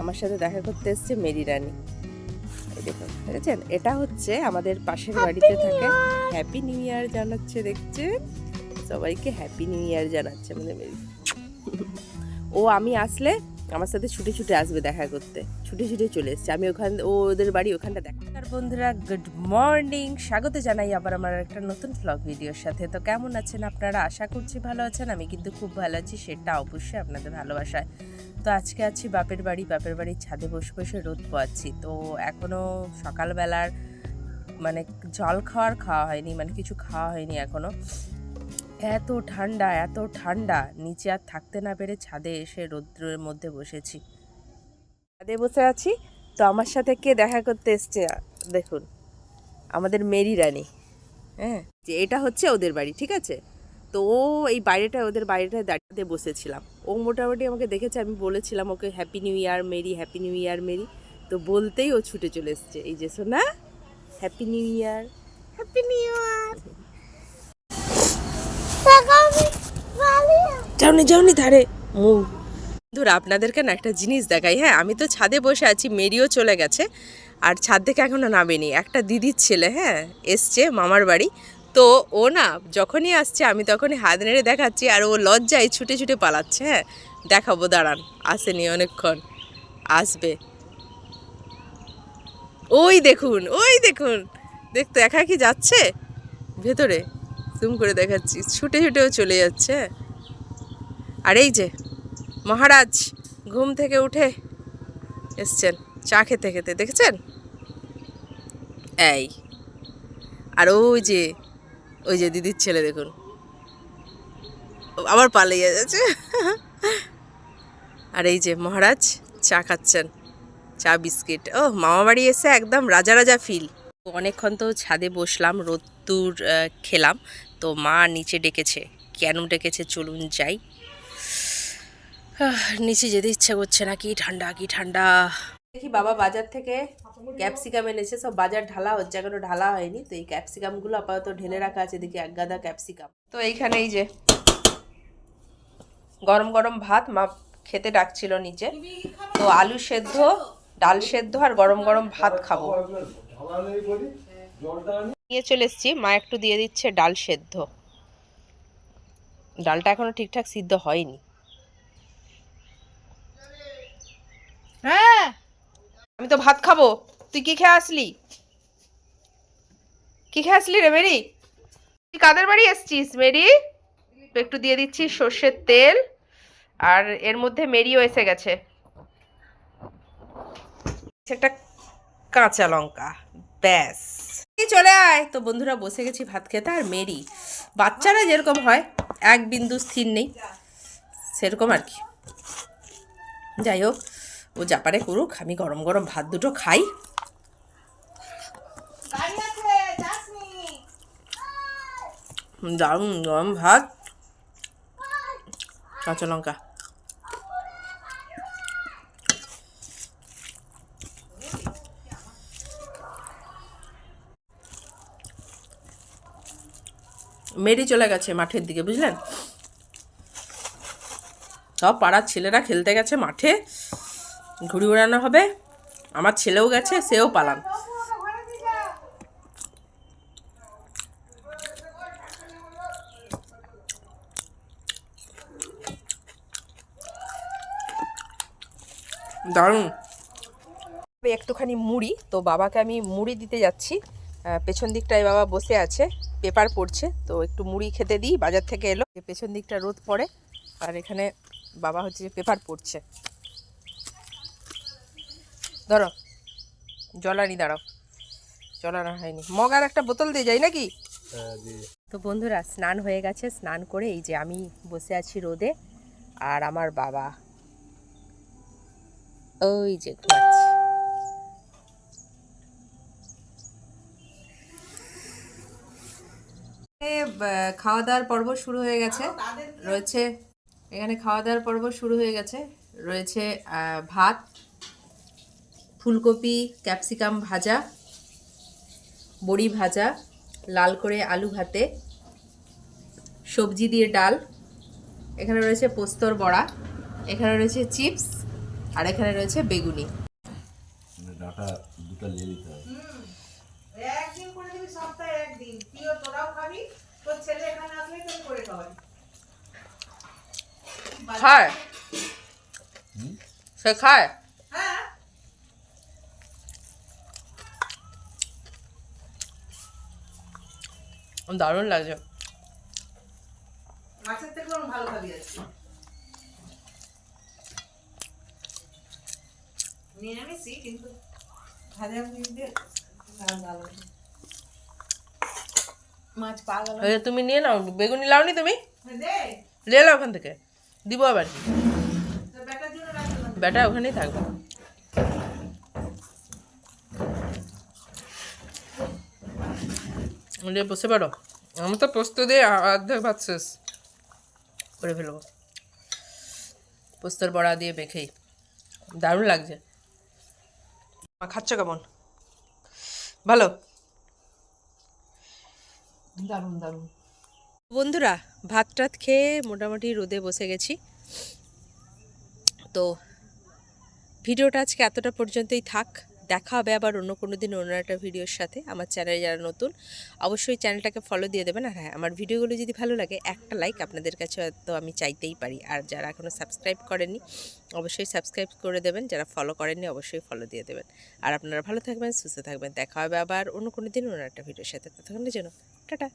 আমার সাথে দেখা করতে এসছে মেরি রানী। দেখুন দেখেছেন? এটা হচ্ছে আমাদের পাশের বাড়িতে থাকে হ্যাপি নিউ ইয়ার জানাচ্ছে দেখছেন? সবাইকে হ্যাপি নিউ ইয়ার জানাচ্ছে আমাদের মেরি। ও আমি আসলে আমার সাথে ছুটে ছুটে আসবে দেখা করতে। ছুটে ছুটে চলে এসছে। আমি ওখান ও ওদের বাড়ি ওখানটা দেখা আর বন্ধুরা গুড মর্নিং। স্বাগত জানাই আবার আমার একটা নতুন ব্লগ ভিডিওর সাথে। তো কেমন আছেন আপনারা? আশা করছি ভালো আছেন। আমি কিন্তু খুব ভালো আছি সেটা অবশ্যই আপনাদের ভালোবাসায়। তো আজকে আছি বাপের বাড়ি, বাপের বাড়ির ছাদে বসে বসে রোদ পোয়াচ্ছি। তো এখনও সকালবেলার মানে জল খাওয়ার খাওয়া হয়নি মানে কিছু খাওয়া হয়নি এখনও। এত ঠান্ডা এত ঠান্ডা, নিচে আর থাকতে না পেরে ছাদে এসে রৌদ্রের মধ্যে বসেছি। ছাদে বসে আছি, তো আমার সাথে কে দেখা করতে এসছে দেখুন। আমাদের মেরি রানী হ্যাঁ? যে এটা হচ্ছে ওদের বাড়ি, ঠিক আছে? তো ও এই বাইরেটায় ওদের বাইরেটায় দাঁড়িয়ে বসেছিলাম। ও মোটামুটি আমাকে দেখেছে আমি বলেছিলাম ওকে happy new year merry happy new year merry তো বলতেই ও ছুটে চলে এসছে। এই যে শোনা happy new year happy new year যাওনি যাওনি ধারে। মুখ ধর আপনাদেরকে না একটা জিনিস দেখাই হ্যাঁ? আমি তো ছাদে বসে আছি মেরিও চলে গেছে। আর ছাদ থেকে এখনও নামেনি। একটা দিদির ছেলে হ্যাঁ এসছে মামার বাড়ি। তো ও না, যখনই আসছে আমি তখনই হাত নেড়ে দেখাচ্ছি আর ও লজ্জায় ছুটে ছুটে পালাচ্ছে হ্যাঁ? দেখাবো, দাঁড়ান, আসেনি অনেকক্ষণ, আসবে। ওই দেখুন ওই দেখুন, দেখতে একা কি যাচ্ছে? ভেতরে, জুম করে দেখাচ্ছি, ছুটে ছুটেও চলে যাচ্ছে হ্যাঁ। আর এই যে, মহারাজ ঘুম থেকে উঠে এসছেন, চা খেতে খেতে, দেখেছেন? এই, আর ওই যে ওই যে দিদির ছেলে দেখুন। আবার পালিয়ে যাচ্ছে। আর এই যে মহারাজ চা খাচ্ছেন, চা বিস্কিট। ও মামা বাড়ি এসে একদম রাজা রাজা ফিল অনেকক্ষণ তো ছাদে বসলাম, রোদ্দুর খেলাম। তো মা নিচে ডেকেছে। কেন ডেকেছে চলুন যাই। নিচে যেতে ইচ্ছা করছে না, কি ঠান্ডা কি ঠান্ডা। দেখি বাবা বাজার থেকে ক্যাপসিকাম এনেছে, সব বাজার ঢালা হচ্ছে, এখনও ঢালা হয়নি। তো এই ক্যাপসিকামগুলো আপাতত ঢেলে রাখা আছে, দেখি এক গাদা ক্যাপসিকাম। তো এইখানে এই যে গরম গরম ভাত, মা খেতে ডাকছিল নিচে। তো আলু সেদ্ধ, ডাল সেদ্ধ আর গরম গরম ভাত খাব। নিয়ে চলে এসছি, মা একটু দিয়ে দিচ্ছে ডাল সেদ্ধ। ডালটা এখনও ঠিকঠাক সিদ্ধ হয়নি। হ্যাঁ। আমি তো ভাত খাব। তুই কি খেয়ে আসলি? কি খেয়ে আসলি রে মেরি? তুই কাদের বাড়ি এসছিস মেরি? একটু দিয়ে দিচ্ছি সর্ষের তেল, আর এর মধ্যে মেরিও এসে গেছে। একটা কাঁচা লঙ্কা, ব্যাস। চলে আয়। তো বন্ধুরা, বসে গেছি ভাত খেতে, আর মেরি, বাচ্চারা যেরকম হয়, এক বিন্দু স্থির নেই, সেরকম আর কি। যাই হোক ও জাপারে করুক আমি গরম গরম ভাত দুটো খাই। দারুণ গরম ভাত। কাঁচা লঙ্কা। মেরি চলে গেছে মাঠের দিকে বুঝলেন? সব পাড়ার ছেলেরা খেলতে গেছে মাঠে। ঘুড়ি ওড়ানো হবে। আমার ছেলেও গেছে, সেও পালান। দারুণ। একটুখানি মুড়ি, তো বাবাকে আমি মুড়ি দিতে যাচ্ছি। পেছন দিকটায় বাবা বসে আছে, পেপার পড়ছে, তো একটু মুড়ি খেতে দিই, বাজার থেকে এলো। পেছন দিকটা রোদ পড়ে, আর এখানে বাবা হচ্ছে পেপার পড়ছে। ধরো জল আনি দাঁড়াও। জল আনা হয়নি। মগ আর একটা বোতল দিয়ে যাই নাকি? তো বন্ধুরা স্নান হয়ে গেছে স্নান করে এই যে আমি বসে আছি রোদে আর আমার বাবা ওই যে ঘুমাচ্ছে। খাওয়া দাওয়ার পর্ব শুরু হয়ে গেছে। রয়েছে এখানে খাওয়া দাওয়ার পর্ব শুরু হয়ে গেছে। রয়েছে আহ, ভাত ফুলকপি ক্যাপসিকাম ভাজা বড়ি ভাজা লাল করে আলু ভাতে সবজি দিয়ে ডাল এখানে রয়েছে পোস্তর বড়া এখানে রয়েছে চিপস আর এখানে রয়েছে বেগুনি। মানে ডাটা দুটো নিয়ে নিতে হবে। একদিন করে দিবি সপ্তাহে একদিন। তুইও তোরাও খাবি তোর ছেলে এখানে আসলে তুমি করে খাওয়াবি খায়? সে খায় হ্যাঁ দারুণ লাগছে মাছের থেকে ভালো খাবি নিরামিষই কিন্তু ভাজা দিয়ে ভালো ভালো মাছ পাগল তুমি নিয়ে নাও। বেগুনি লাওনি তুমি? নিয়ে নাও ওখান থেকে। দিব আবার। কি ব্যাটা ওখানেই থাকবে। নিয়ে বসে পারো? আমি তো পোস্ত দিয়ে অর্ধেক ভাত শেষ। করে ফেলব। পোস্তর বড়া দিয়ে মেখেই। দারুণ লাগছে। খাচ্ছ কেমন? ভালো? দারুণ দারুণ। বন্ধুরা ভাত টাত খেয়ে মোটামুটি রোদে বসে গেছি। তো ভিডিওটা আজকে এতটা পর্যন্তই থাক। দেখা হবে আবার অন্য কোনো দিন অন্য একটা ভিডিওর সাথে আমার চ্যানেলে যারা নতুন, অবশ্যই চ্যানেলটাকে ফলো দিয়ে দেবেন। আর হ্যাঁ আমার ভিডিওগুলো যদি ভালো লাগে, একটা লাইক আপনাদের কাছে তো আমি চাইতেই পারি। আর যারা এখনও সাবস্ক্রাইব করেননি, অবশ্যই সাবস্ক্রাইব করে দেবেন। যারা ফলো করেননি, অবশ্যই ফলো দিয়ে দেবেন। আর আপনারা ভালো থাকবেন, সুস্থ থাকবেন। দেখা হবে আবার অন্য কোনো দিন অন্য একটা ভিডিওর সাথে। ততক্ষণের জন্য, টাটা।